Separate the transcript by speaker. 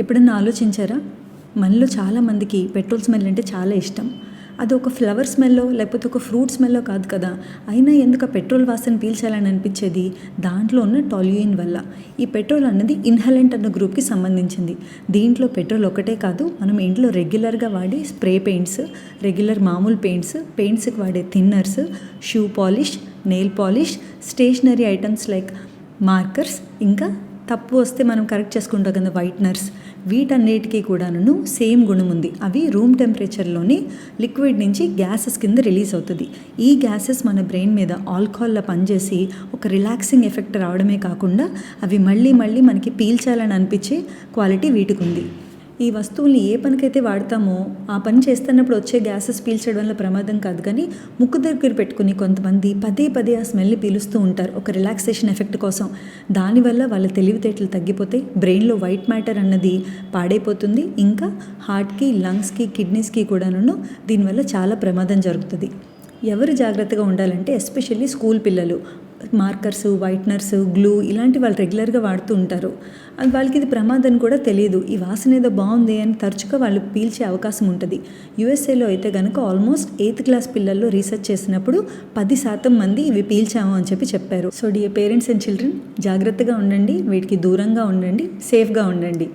Speaker 1: ఎప్పుడన్నా ఆలోచించారా? మనలో చాలామందికి పెట్రోల్ స్మెల్ అంటే చాలా ఇష్టం. అది ఒక ఫ్లవర్ స్మెల్లో లేకపోతే ఒక ఫ్రూట్ స్మెల్లో కాదు కదా. అయినా ఎందుకు ఆ పెట్రోల్ వాసన పీల్చాలని అనిపించేది? దాంట్లో ఉన్న టాల్యూయిన్ వల్ల. ఈ పెట్రోల్ అన్నది ఇన్హలెంట్ అన్న గ్రూప్కి సంబంధించింది. దీంట్లో పెట్రోల్ ఒకటే కాదు మనం ఇంట్లో రెగ్యులర్గా వాడే స్ప్రే పెయింట్స్ రెగ్యులర్ మామూలు పెయింట్స్ పెయింట్స్కి వాడే thinners shoe polish nail polish stationery items like markers ఇంకా తప్పు వస్తే మనం కరెక్ట్ చేసుకుంటాం కదా వైట్నర్స్ వీటన్నిటికీ కూడాను సేమ్ గుణం ఉంది. అవి రూమ్ టెంపరేచర్లోని లిక్విడ్ నుంచి గ్యాసెస్ కింద రిలీజ్ అవుతుంది. ఈ గ్యాసెస్ మన బ్రెయిన్ మీద ఆల్కహాల్లో పనిచేసి ఒక రిలాక్సింగ్ ఎఫెక్ట్ రావడమే కాకుండా అవి మళ్ళీ మళ్ళీ మనకి పీల్చాలని అనిపించే క్వాలిటీ వీటికి ఉంది ఈ వస్తువుల్ని ఏ పనికైతే వాడతామో ఆ పని చేస్తున్నప్పుడు వచ్చే గ్యాసెస్ పీల్చడం వల్ల ప్రమాదం కాదు. కానీ ముక్కు దగ్గర పెట్టుకుని కొంతమంది పదే పదే ఆ స్మెల్ని పీలుస్తూ ఉంటారు. ఒక రిలాక్సేషన్ ఎఫెక్ట్ కోసం. దానివల్ల వాళ్ళ తెలివితేటలు తగ్గిపోతే బ్రెయిన్లో వైట్ మ్యాటర్ అన్నది పాడైపోతుంది. ఇంకా హార్ట్కి లంగ్స్కి కిడ్నీస్కి కూడాను దీనివల్ల చాలా ప్రమాదం జరుగుతుంది. ఎవరు జాగ్రత్తగా ఉండాలంటే ఎస్పెషల్లీ స్కూల్ పిల్లలు. మార్కర్స్ వైట్నర్స్ గ్లూ ఇలాంటి వాళ్ళు రెగ్యులర్గా వాడుతూ ఉంటారు. అది వాళ్ళకి ఇది ప్రమాదం కూడా తెలియదు. ఈ వాసన ఏదో బాగుంది అని తరచుగా వాళ్ళు పీల్చే అవకాశం ఉంటుంది. యుఎస్ఏలో అయితే కనుక ఆల్మోస్ట్ ఎయిత్ క్లాస్ పిల్లల్లో రీసెర్చ్ చేసినప్పుడు పది శాతం మంది ఇవి పీల్చాము అని చెప్పి చెప్పారు. So dear parents and children జాగ్రత్తగా ఉండండి. వీటికి దూరంగా ఉండండి. సేఫ్గా ఉండండి.